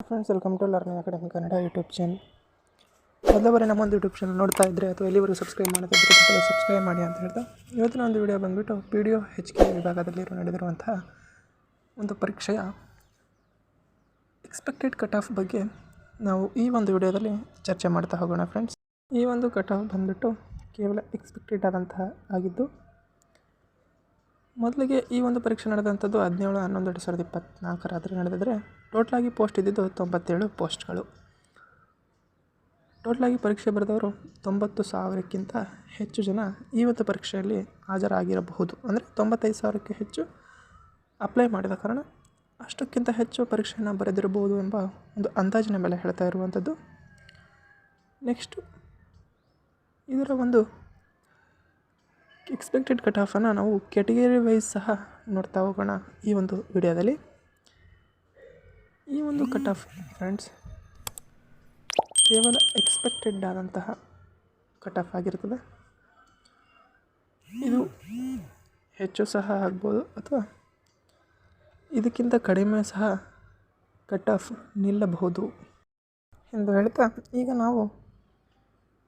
Friends welcome to learning academy Kannada YouTube channel ಮೊದಲ ಬಾರಿ ನಮ್ಮೊಂದು YouTube channel ನೋಡ್ತಾ ಇದ್ದರೆ ಅಥವಾ ಎಲ್ಲಿವರೆಗೂ ಸಬ್ಸ್ಕ್ರೈಬ್ ಮಾಡೋದಿದ್ದರೆ ಸಬ್ಸ್ಕ್ರೈಬ್ ಮಾಡಿ ಅಂತ ಹೇಳ್ತಾ, ಇವತ್ತಿನ ಒಂದು ವಿಡಿಯೋ ಬಂದುಬಿಟ್ಟು P D O H K ವಿಭಾಗದಲ್ಲಿ ನಡೆದಿರುವಂತಹ ಒಂದು ಪರೀಕ್ಷೆಯ ಎಕ್ಸ್ಪೆಕ್ಟೆಡ್ ಕಟ್ ಆಫ್ ಬಗ್ಗೆ ನಾವು ಈ ಒಂದು ವಿಡಿಯೋದಲ್ಲಿ ಚರ್ಚೆ ಮಾಡ್ತಾ ಹೋಗೋಣ ಫ್ರೆಂಡ್ಸ್ ಈ ಒಂದು ಘಟನೆ ಬಂದುಬಿಟ್ಟು ಕೇವಲ ಎಕ್ಸ್ಪೆಕ್ಟೆಡ್ ಆದಂತಹ ಆಗಿದ್ದು, ಮೊದಲಿಗೆ ಈ ಒಂದು ಪರೀಕ್ಷೆ ನಡೆದಂಥದ್ದು ಹದಿನೇಳು, ಹನ್ನೊಂದು, ಎರಡು ಸಾವಿರದ ಇಪ್ಪತ್ತ್ನಾಲ್ಕರಾದರೆ ನಡೆದಿದ್ರೆ ಟೋಟ್ಲಾಗಿ ಪೋಸ್ಟ್ ಇದ್ದಿದ್ದು ತೊಂಬತ್ತೇಳು ಪೋಸ್ಟ್ಗಳು ಟೋಟ್ಲಾಗಿ ಪರೀಕ್ಷೆ ಬರೆದವರು ತೊಂಬತ್ತು ಸಾವಿರಕ್ಕಿಂತ ಹೆಚ್ಚು ಜನ ಈ ಒಂದು ಪರೀಕ್ಷೆಯಲ್ಲಿ ಹಾಜರಾಗಿರಬಹುದು. ಅಂದರೆ ತೊಂಬತ್ತೈದು ಸಾವಿರಕ್ಕೆ ಹೆಚ್ಚು ಅಪ್ಲೈ ಮಾಡಿದ ಕಾರಣ ಅಷ್ಟಕ್ಕಿಂತ ಹೆಚ್ಚು ಪರೀಕ್ಷೆಯನ್ನು ಬರೆದಿರಬಹುದು ಎಂಬ ಒಂದು ಅಂದಾಜಿನ ಮೇಲೆ ಹೇಳ್ತಾ ಇರುವಂಥದ್ದು. ನೆಕ್ಸ್ಟು ಇದರ ಒಂದು ಎಕ್ಸ್ಪೆಕ್ಟೆಡ್ ಕಟ್ ಆಫನ್ನು ನಾವು ಕ್ಯಾಟಗರಿ ವೈಸ್ ಸಹ ನೋಡ್ತಾ ಹೋಗೋಣ ಈ ಒಂದು ವಿಡಿಯೋದಲ್ಲಿ. ಈ ಒಂದು ಕಟ್ ಆಫ್ ಫ್ರೆಂಡ್ಸ್ ಕೇವಲ ಎಕ್ಸ್ಪೆಕ್ಟೆಡ್ ಆದಂತಹ ಕಟ್ ಆಫ್ ಆಗಿರ್ತದೆ. ಇದು ಹೆಚ್ಚು ಸಹ ಆಗ್ಬೋದು ಅಥವಾ ಇದಕ್ಕಿಂತ ಕಡಿಮೆ ಸಹ ಕಟ್ ಆಫ್ ನಿಲ್ಲಬಹುದು ಎಂದು ಹೇಳ್ತಾ, ಈಗ ನಾವು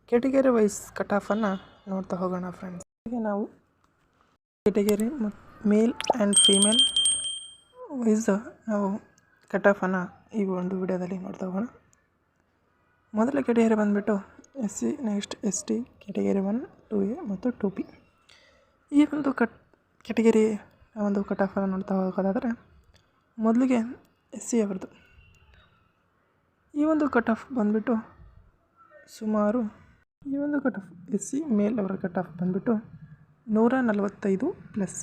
ಕೆಟಗರಿ ವೈಸ್ ಕಟ್ ಆಫನ್ನು ನೋಡ್ತಾ ಹೋಗೋಣ ಫ್ರೆಂಡ್ಸ್ ಈಗ ನಾವು category male and female wise ನಾವು ಕಟ್ ಆಫನ್ನು ಈ ಒಂದು ವಿಡಿಯೋದಲ್ಲಿ ನೋಡ್ತಾ ಹೋಗೋಣ. ಮೊದಲ ಕೆಟಗರಿ ಬಂದುಬಿಟ್ಟು S C, next S T category one, two A ಮತ್ತು ಟು ಪಿ. ಈ ಒಂದು ಕಟ್ ಕೆಟಗರಿ ಒಂದು ಕಟ್ ಆಫನ್ನು ನೋಡ್ತಾ ಹೋಗೋದಾದರೆ ಮೊದಲಿಗೆ ಎಸ್ ಸಿ ಅವ್ರದ್ದು ಈ ಒಂದು ಕಟ್ ಆಫ್ ಬಂದುಬಿಟ್ಟು ಸುಮಾರು ಈ ಒಂದು cut off S C male ಅವರ ಕಟ್ ಆಫ್ ಬಂದುಬಿಟ್ಟು ನೂರ ನಲವತ್ತೈದು ಪ್ಲಸ್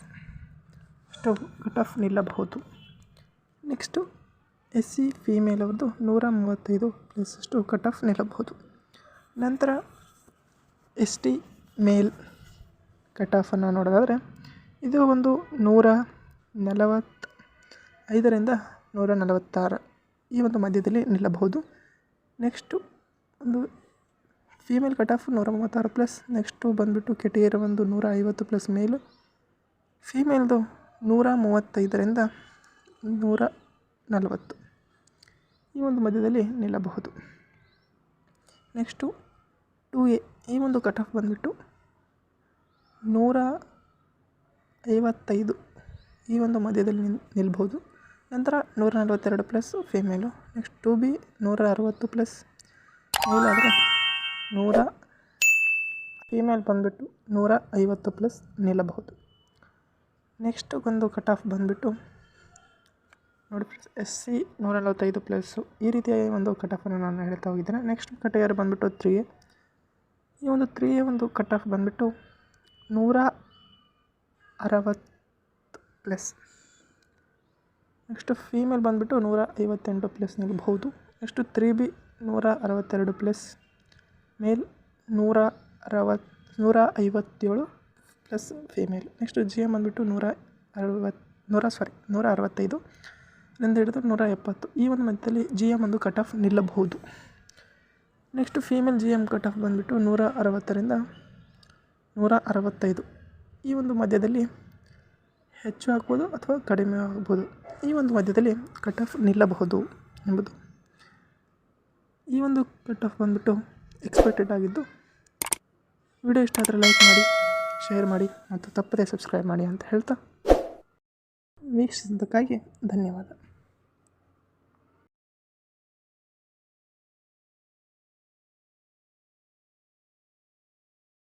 ಅಷ್ಟು ಕಟ್ ಆಫ್ ನಿಲ್ಲಬಹುದು. ನೆಕ್ಸ್ಟು ಎಸ್ ಸಿ ಫೀಮೇಲ್ ಅವ್ರದ್ದು ನೂರ ಮೂವತ್ತೈದು ಪ್ಲಸ್ ಅಷ್ಟು ಕಟ್ ಆಫ್ ನಿಲ್ಲಬಹುದು. ನಂತರ ಎಸ್ ಟಿ ಮೇಲ್ ಕಟ್ ಆಫನ್ನು ನೋಡೋದಾದರೆ, ಇದು ಒಂದು ನೂರ ನಲವತ್ತ ಐದರಿಂದ ನೂರ ನಲವತ್ತಾರು ಈ ಒಂದು ಮಧ್ಯದಲ್ಲಿ ನಿಲ್ಲಬಹುದು. ನೆಕ್ಸ್ಟು ಒಂದು ಫೀಮೇಲ್ ಕಟ್ ಆಫ್ ನೂರ ಮೂವತ್ತಾರು ಪ್ಲಸ್ ನೆಕ್ಸ್ಟು ಬಂದುಬಿಟ್ಟು ಕೆಟಗರಿ ಒಂದು ನೂರ ಐವತ್ತು ಪ್ಲಸ್ ಮೇಲು ಫೀಮೇಲ್ದು ನೂರ ಮೂವತ್ತೈದರಿಂದ ನೂರ ನಲವತ್ತು ಈ ಒಂದು ಮಧ್ಯದಲ್ಲಿ ನಿಲ್ಲಬಹುದು. ನೆಕ್ಸ್ಟು ಟು ಎ ಈ ಒಂದು ಕಟ್ ಆಫ್ ಬಂದುಬಿಟ್ಟು ನೂರ ಐವತ್ತೈದು ಈ ಒಂದು ಮಧ್ಯದಲ್ಲಿ ನಿಲ್ ನಿಲ್ಬೋದು ನಂತರ ನೂರ ನಲವತ್ತೆರಡು plus female next two B ನೂರ ಅರವತ್ತು ಪ್ಲಸ್ ಮೇಲಾದರೆ ನೂರ ಫೀಮೇಲ್ ಬಂದುಬಿಟ್ಟು ನೂರ ಐವತ್ತು ಪ್ಲಸ್ ನಿಲ್ಲಬಹುದು. ನೆಕ್ಸ್ಟ್ ಒಂದು ಕಟ್ ಆಫ್ ಬಂದುಬಿಟ್ಟು ನೋಡಿ ಫ್ರೆಂಡ್ಸ್ ಎಸ್ ಸಿ ನೂರ ನಲವತ್ತೈದು ಪ್ಲಸ್ಸು ಈ ರೀತಿಯ ಒಂದು ಕಟ್ ಆಫನ್ನು ನಾನು ಹೇಳ್ತಾ ಹೋಗಿದ್ದೇನೆ. ನೆಕ್ಸ್ಟ್ ಕಟಗರಿ ಬಂದುಬಿಟ್ಟು ತ್ರೀ ಎ ಈ ಒಂದು ತ್ರೀ ಎ ಒಂದು ಕಟ್ ಆಫ್ ಬಂದುಬಿಟ್ಟು ನೂರ ಅರವತ್ತು ಪ್ಲಸ್ ನೆಕ್ಸ್ಟು ಫೀಮೇಲ್ ಬಂದುಬಿಟ್ಟು ನೂರ ಐವತ್ತೆಂಟು ಪ್ಲಸ್ ನಿಲ್ಬಹುದು. ನೆಕ್ಸ್ಟು ತ್ರೀ ಬಿ ನೂರ ಅರವತ್ತೆರಡು ಪ್ಲಸ್ ಮೇಲ್ ನೂರ ಅರವತ್ತು ನೂರ ಐವತ್ತೇಳು plus female. Next G M ಬಂದುಬಿಟ್ಟು ನೂರ ಅರವತ್ತು ನೂರ ಸಾರಿ ನೂರ ಅರವತ್ತೈದು. ಇಂದ ಹಿಡಿದು ನೂರ ಎಪ್ಪತ್ತು. ಈ ಒಂದು ಮಧ್ಯದಲ್ಲಿ ಜಿ ಎಂ ಒಂದು cut off ನಿಲ್ಲಬಹುದು. Next female G M cut off ಬಂದುಬಿಟ್ಟು ನೂರ ಅರವತ್ತರಿಂದ ನೂರ ಅರವತ್ತೈದು. ಈ ಒಂದು ಮಧ್ಯದಲ್ಲಿ ಹೆಚ್ಚು ಆಗ್ಬೋದು ಅಥವಾ ಕಡಿಮೆ ಆಗ್ಬೋದು. ಈ ಒಂದು ಮಧ್ಯದಲ್ಲಿ ಕಟ್ ಆಫ್ ನಿಲ್ಲಬಹುದು ಎಂಬುದು. ಈ ಒಂದು ಕಟ್ ಆಫ್ ಬಂದುಬಿಟ್ಟು ಎಕ್ಸ್ಪೆಕ್ಟೆಡ್ ಆಗಿದ್ದು ವಿಡಿಯೋ ಇಷ್ಟ ಆದರೆ ಲೈಕ್ ಮಾಡಿ ಶೇರ್ ಮಾಡಿ ಮತ್ತು ತಪ್ಪದೇ ಸಬ್ಸ್ಕ್ರೈಬ್ ಮಾಡಿ ಅಂತ ಹೇಳ್ತಾ ವೀಕ್ಷಿಸಿದ್ದಕ್ಕಾಗಿ ಧನ್ಯವಾದ.